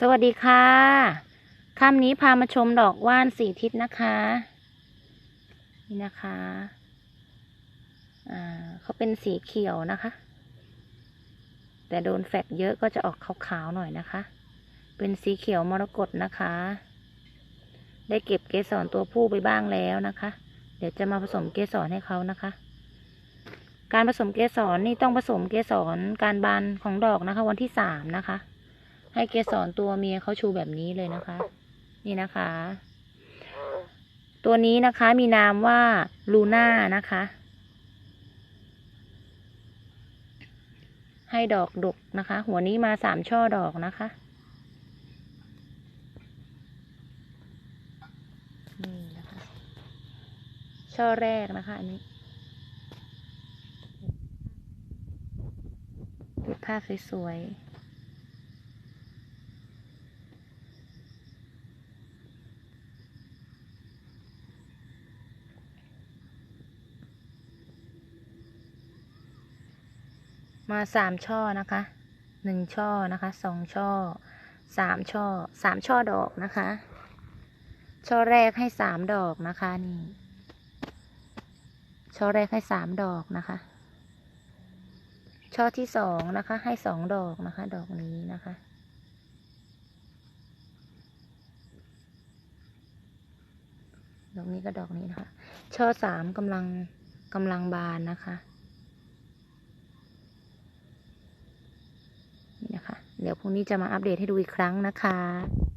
สวัสดีค่ะ ค่ำนี้พามาชมดอกว่านสีทิศนะคะ นี่นะคะอ่าเขาเป็นสีเขียวนะคะ แต่โดนแฟดเยอะก็จะออกขาวๆหน่อยนะคะ เป็นสีเขียวมรกตนะคะ ได้เก็บเกสรตัวผู้ไปบ้างแล้วนะคะ เดี๋ยวจะมาผสมเกสรให้เขานะคะการผสมเกสรนี่ต้องผสมเกสรการบานของดอกนะคะ วันที่สามนะคะ ให้เกสรตัวเมียเขาชูแบบนี้เลยนะคะ นี่นะคะ ตัวนี้นะคะมีนามว่าลูน่านะคะ ให้ดอกดกนะคะ หัวนี้มาสามช่อดอกนะคะนี่นะคะ ช่อแรกนะคะอันนี้เก็บภาสวยๆ มาสามช่อนะคะหนึ่งช่อนะคะสองช่อสามช่อสามช่อดอกนะคะ ช่อแรกให้สามดอกนะคะนี่ ช่อแรกให้สามดอกนะคะ ช่อที่สองนะคะให้สองดอกนะคะ ดอกนี้นะคะ ดอกนี้ก็ดอกนี้นะคะ ช่อสามกำลังกำลังบานนะคะ เดี๋ยวพรุ่งนี้จะมาอัปเดตให้ดูอีกครั้งนะคะ